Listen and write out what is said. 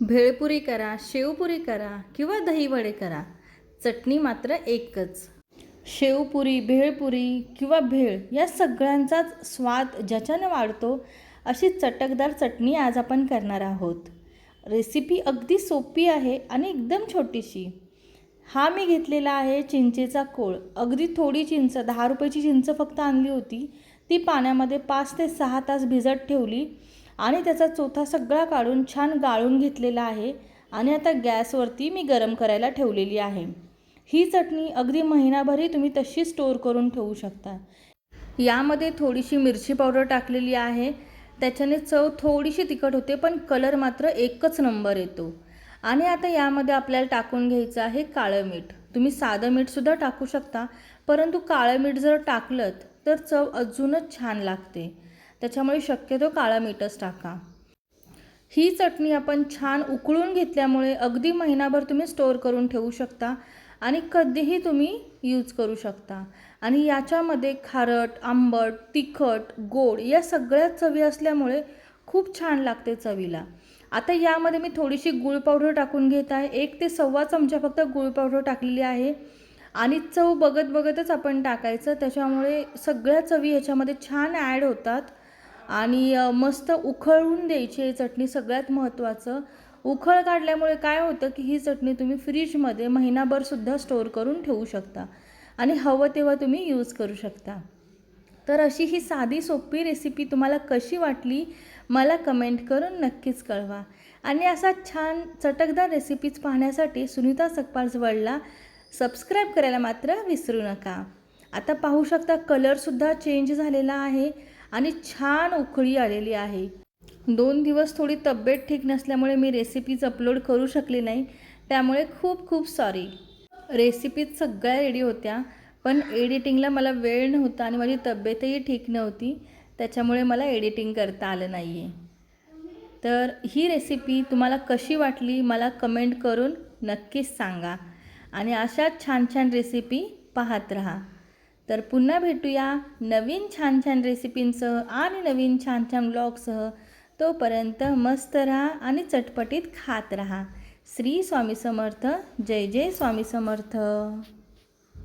भेळपुरी करा शेवपुरी करा किंवा दहीवडे करा. चटणी मात्र एकच. शेवपुरी भेळपुरी किंवा भेळ या सगळ्यांचाच स्वाद ज्याच्यानं वाढतो अशी चटकदार चटणी आज आपण करणार आहोत. रेसिपी अगदी सोपी आहे आणि एकदम छोटीशी. हा मी घेतलेला आहे चिंचेचा कोळ. अगदी थोडी चिंच दहा रुपयाची चिंच फक्त आणली होती. ती पाण्यामध्ये पाच ते सहा तास भिजत ठेवली. आणि त्याचा चोथा सगळा काढून छान गाळून घेतलेला आहे आणि आता गॅसवरती मी गरम करायला ठेवलेली आहे. ही चटणी अगदी महिनाभरही तुम्ही तशी स्टोअर करून ठेवू शकता. यामध्ये थोडीशी मिरची पावडर टाकलेली आहे. त्याच्याने चव थोडीशी तिखट होते पण कलर मात्र एकच नंबर येतो. आणि आता यामध्ये आपल्याला टाकून घ्यायचं आहे काळं मीठ. तुम्ही साधं मीठसुद्धा टाकू शकता परंतु काळं मीठ जर टाकलं तर चव अजूनच छान लागते. त्याच्यामुळे शक्यतो काळा मीठच टाका. ही चटणी आपण छान उकळून घेतल्यामुळे अगदी महिनाभर तुम्ही स्टोअर करून ठेवू शकता आणि कधीही तुम्ही यूज करू शकता. आणि याच्यामध्ये खारट आंबट तिखट गोड या सगळ्याच चवी असल्यामुळे खूप छान लागते चवीला. आता यामध्ये मी थोडीशी गुळ पावडर टाकून घेत आहे. एक ते सव्वा चमचा फक्त गुळ पावडर टाकलेली आहे. आणि चव बघत बघतच आपण टाकायचं. त्याच्यामुळे सगळ्या चवी ह्याच्यामध्ये छान ॲड होतात. आणि मस्त उखळून द्यायची ही चटणी सगळ्यात महत्त्वाचं. उखळ काढल्यामुळे काय होतं की ही चटणी तुम्ही फ्रीजमध्ये महिनाभरसुद्धा स्टोअर करून ठेवू शकता आणि हवं तेव्हा तुम्ही यूज करू शकता. तर अशी ही साधी सोपी रेसिपी तुम्हाला कशी वाटली मला कमेंट करून नक्कीच कळवा. आणि असा छान चटकदार रेसिपीज पाहण्यासाठी सुनीता सकपाल वडला सबस्क्राईब करायला मात्र विसरू नका. आता पाहू शकता कलरसुद्धा चेंज झालेला आहे. आणि छान उकळी आलेली आहे. दोन दिवस थोडी तब्येत ठीक नसल्यामुळे मी रेसिपीज अपलोड करू शकले नाही त्यामुळे खूप खूप सॉरी रेसिपीज सगळ्या रेडी होत्या पण एडिटिंगला मला वेळ नव्हता आणि माझी तब्येतही ठीक नव्हती त्याच्यामुळे मला एडिटिंग करता आलं नाही आहे तर ही रेसिपी तुम्हाला कशी वाटली मला कमेंट करून नक्कीच सांगा. आणि अशाच छान छान रेसिपी पाहत राहा. तर पुन्हा भेटूया नवीन छान छान रेसिपींसह आणि नवीन छान छान ब्लॉगसह. तोपर्यंत मस्त राहा आणि चटपटीत खात राहा. श्री स्वामी समर्थ. जय जय स्वामी समर्थ.